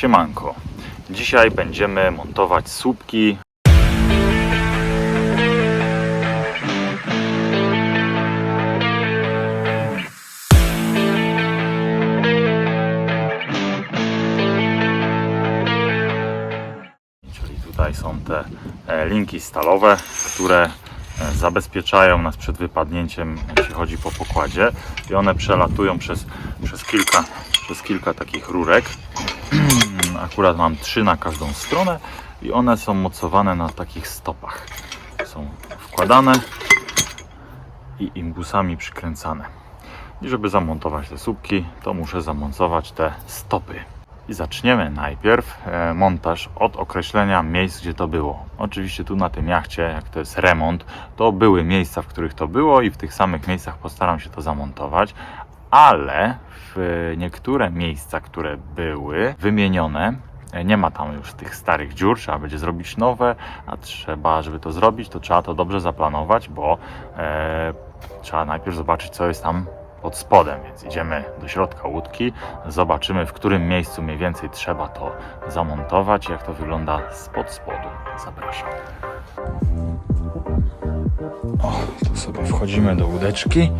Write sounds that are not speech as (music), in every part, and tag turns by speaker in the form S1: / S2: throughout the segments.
S1: Siemanko. Dzisiaj będziemy montować słupki. Czyli tutaj są te e, linki stalowe, które e, zabezpieczają nas przed wypadnięciem, jeśli chodzi po pokładzie. I one przelatują przez, przez, kilka, przez kilka takich rurek. Akurat mam trzy na każdą stronę i one są mocowane na takich stopach. Są wkładane i imbusami przykręcane. I żeby zamontować te słupki, to muszę zamontować te stopy. I zaczniemy najpierw e, montaż od określenia miejsc, gdzie to było. Oczywiście tu na tym jachcie, jak to jest remont, to były miejsca, w których to było i w tych samych miejscach postaram się to zamontować, ale w niektóre miejsca, które były wymienione, nie ma tam już tych starych dziur, trzeba będzie zrobić nowe, a trzeba, żeby to zrobić, to trzeba to dobrze zaplanować, bo e, trzeba najpierw zobaczyć, co jest tam pod spodem, więc idziemy do środka łódki, zobaczymy w którym miejscu mniej więcej trzeba to zamontować, jak to wygląda spod spodu. Zapraszam. O, tu sobie wchodzimy do łódeczki.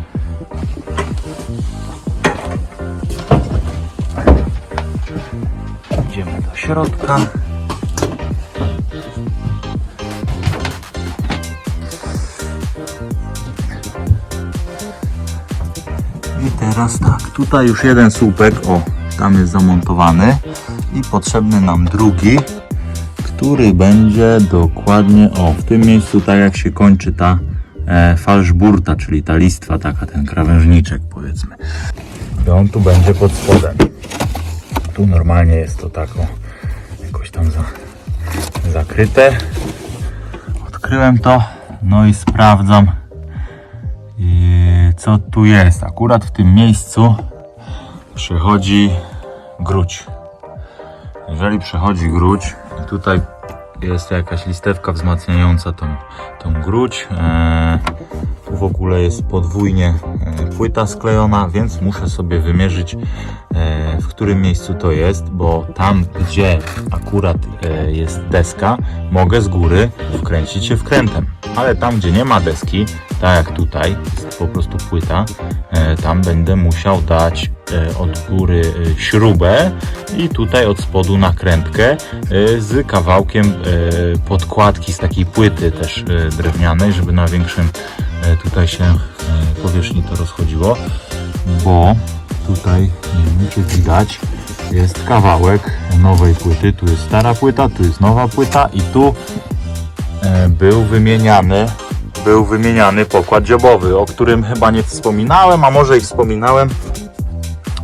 S1: Środka. I teraz tak, tutaj już jeden słupek, o, tam jest zamontowany i potrzebny nam drugi, który będzie dokładnie, o, w tym miejscu, tak jak się kończy ta e, falszburta, czyli ta listwa, taka, ten krawężniczek powiedzmy. I on tu będzie pod spodem. Tu normalnie jest to tak, o, jakoś tam za, zakryte. Odkryłem to, no i sprawdzam. Co tu jest? Akurat w tym miejscu przechodzi gruć. Jeżeli przechodzi gruć, tutaj jest jakaś listewka wzmacniająca tą, tą gruć. E, tu w ogóle jest podwójnie e, płyta sklejona, więc muszę sobie wymierzyć e, w którym miejscu to jest, bo tam gdzie akurat jest deska, mogę z góry wkręcić się wkrętem. Ale tam gdzie nie ma deski, tak jak tutaj, po prostu płyta, e, tam będę musiał dać e, od góry e, śrubę i tutaj od spodu nakrętkę z kawałkiem podkładki z takiej płyty też drewnianej, żeby na większym tutaj się powierzchni to rozchodziło, bo tutaj nie wiem czy widać jest kawałek nowej płyty, tu jest stara płyta, tu jest nowa płyta i tu był wymieniany był wymieniany pokład dziobowy, o którym chyba nie wspominałem, a może i wspominałem.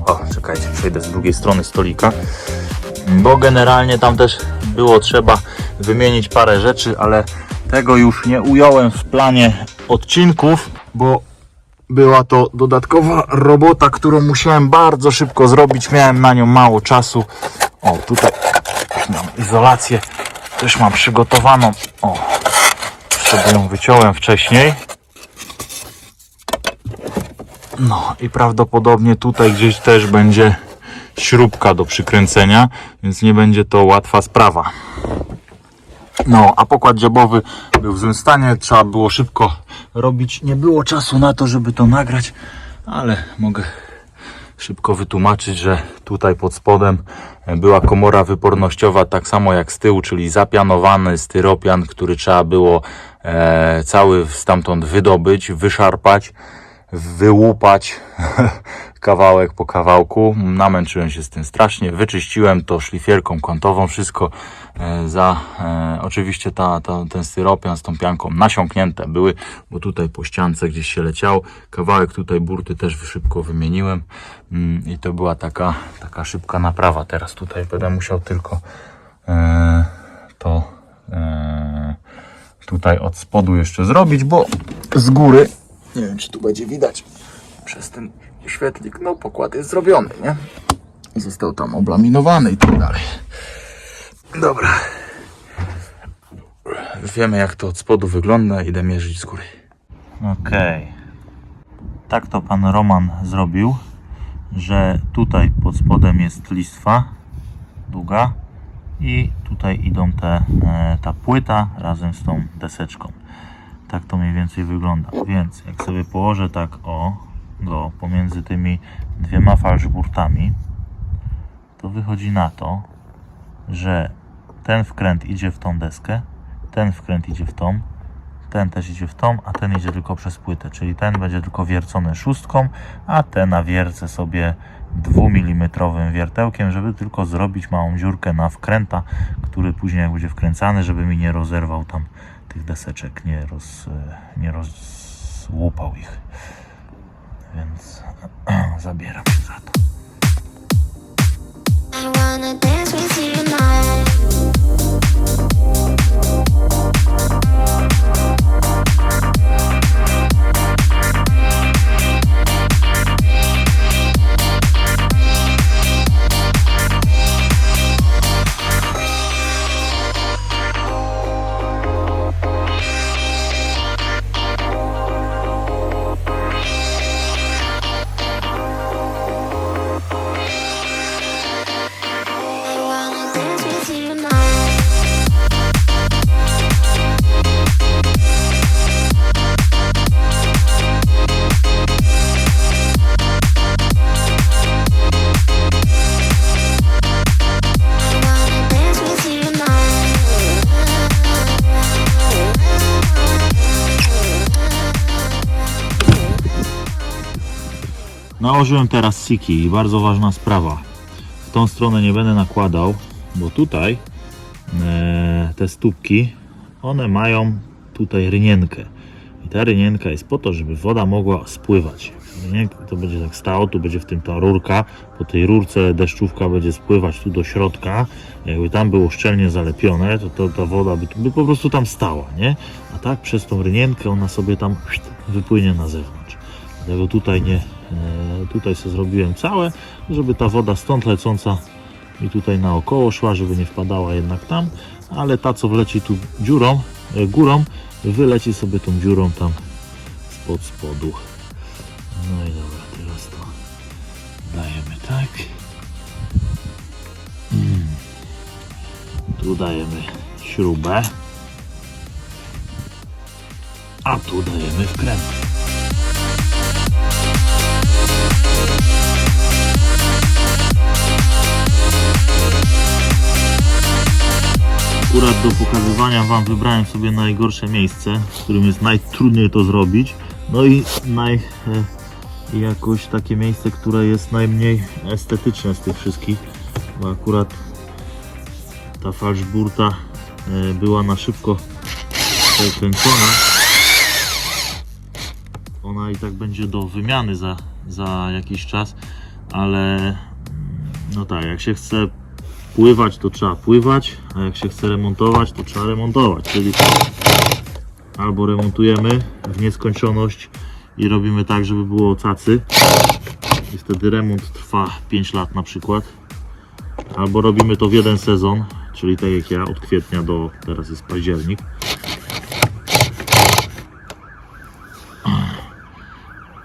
S1: O, czekajcie, przejdę z drugiej strony stolika. Bo generalnie tam też było trzeba wymienić parę rzeczy, ale tego już nie ująłem w planie odcinków, bo była to dodatkowa robota, którą musiałem bardzo szybko zrobić. Miałem na nią mało czasu. O, tutaj mam izolację. Też mam przygotowaną. O, sobie ją wyciąłem wcześniej. No i prawdopodobnie tutaj gdzieś też będzie śrubka do przykręcenia, więc nie będzie to łatwa sprawa. No, a pokład dziobowy był w złym stanie, trzeba było szybko robić. Nie było czasu na to, żeby to nagrać, ale mogę szybko wytłumaczyć, że tutaj pod spodem była komora wypornościowa, tak samo jak z tyłu, czyli zapianowany styropian, który trzeba było e, cały stamtąd wydobyć, wyszarpać, wyłupać (laughs) kawałek po kawałku. Namęczyłem się z tym strasznie, wyczyściłem to szlifierką kątową, wszystko e, za, e, oczywiście ta, ta, ten styropian z tą pianką nasiąknięte były, bo tutaj po ściance gdzieś się leciał. Kawałek tutaj burty też szybko wymieniłem mm, i to była taka, taka szybka naprawa. Teraz tutaj będę musiał tylko e, to tutaj od spodu jeszcze zrobić, bo z góry, nie wiem czy tu będzie widać przez ten świetlik, no pokład jest zrobiony, nie? Został tam oblaminowany i tak dalej. Dobra. Wiemy jak to od spodu wygląda, idę mierzyć z góry. Okej. Tak to pan Roman zrobił, że tutaj pod spodem jest listwa, długa i tutaj idą te, e, ta płyta razem z tą deseczką. Tak to mniej więcej wygląda. Więc jak sobie położę tak o go pomiędzy tymi dwiema falszburtami, to wychodzi na to, że ten wkręt idzie w tą deskę, ten wkręt idzie w tą, ten też idzie w tą, a ten idzie tylko przez płytę, czyli ten będzie tylko wiercony szóstką, a ten nawiercę sobie 2 mm wiertełkiem, żeby tylko zrobić małą dziurkę na wkręta, który później jak będzie wkręcany, żeby mi nie rozerwał tam tych deseczek, nie, roz, nie rozłupał ich. Więc (clears throat) zabieram się za to. Nałożyłem teraz siki i bardzo ważna sprawa. W tą stronę nie będę nakładał, bo tutaj e, te stópki, one mają tutaj rynienkę. I ta rynienka jest po to, żeby woda mogła spływać. Rynienka to będzie tak stało, tu będzie w tym ta rurka, po tej rurce deszczówka będzie spływać tu do środka. Jakby tam było szczelnie zalepione, to, to ta woda by, by po prostu tam stała, nie? A tak przez tą rynienkę ona sobie tam wypłynie na zewnątrz. Dlatego tutaj nie, tutaj sobie zrobiłem całe, żeby ta woda stąd lecąca mi tutaj naokoło szła, żeby nie wpadała jednak tam, ale ta co wleci tu dziurą, e, górą, wyleci sobie tą dziurą tam spod spodu. No i dobra, teraz to dajemy tak. Mm. Tu dajemy śrubę, a tu dajemy wkręt. Akurat do pokazywania Wam wybrałem sobie najgorsze miejsce, w którym jest najtrudniej to zrobić. No i naj, e, jakoś takie miejsce, które jest najmniej estetyczne z tych wszystkich, bo akurat ta falszburta e, była na szybko przekręcona. Ona i tak będzie do wymiany za, za jakiś czas, ale mm, no tak, jak się chce pływać, to trzeba pływać, a jak się chce remontować, to trzeba remontować. Czyli albo remontujemy w nieskończoność i robimy tak, żeby było cacy. I wtedy remont trwa 5 lat na przykład. Albo robimy to w jeden sezon, czyli tak jak ja, od kwietnia do teraz jest październik.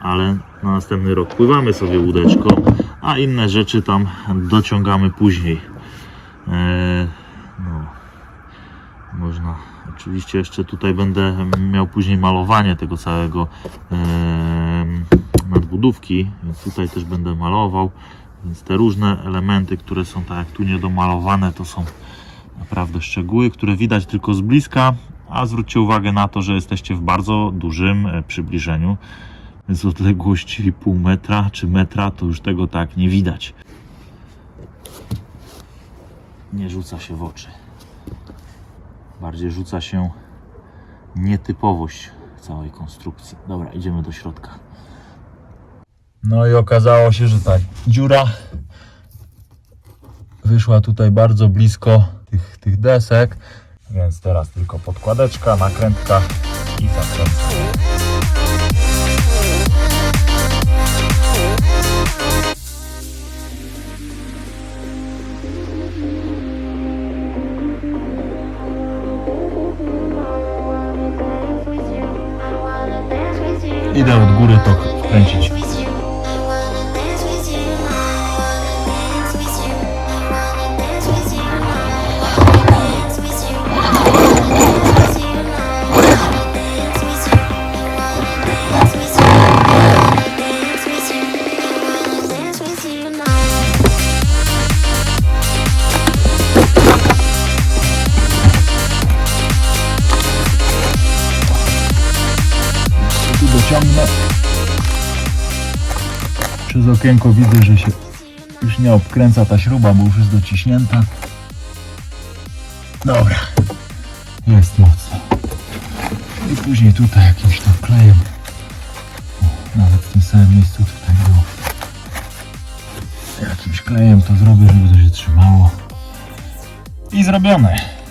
S1: Ale na następny rok pływamy sobie łódeczką, a inne rzeczy tam dociągamy później. Eee, no, można. Oczywiście jeszcze tutaj będę miał później malowanie tego całego em, nadbudówki, więc tutaj też będę malował. Więc te różne elementy, które są tak jak tu niedomalowane, to są naprawdę szczegóły, które widać tylko z bliska, a zwróćcie uwagę na to, że jesteście w bardzo dużym e, przybliżeniu. Więc odległości pół metra czy metra to już tego tak nie widać. Nie rzuca się w oczy. Bardziej rzuca się nietypowość całej konstrukcji. Dobra, idziemy do środka. No i okazało się, że ta dziura wyszła tutaj bardzo blisko tych, tych desek, więc teraz tylko podkładeczka, nakrętka i zakręcamy. Idę od góry to kręcić. Okienko widzę, że się już nie obkręca ta śruba, bo już jest dociśnięta. Dobra. Jest mocno. I później tutaj jakimś tam klejem. O, nawet w tym samym miejscu tutaj było. Jakimś klejem to zrobię, żeby to się trzymało. I zrobione.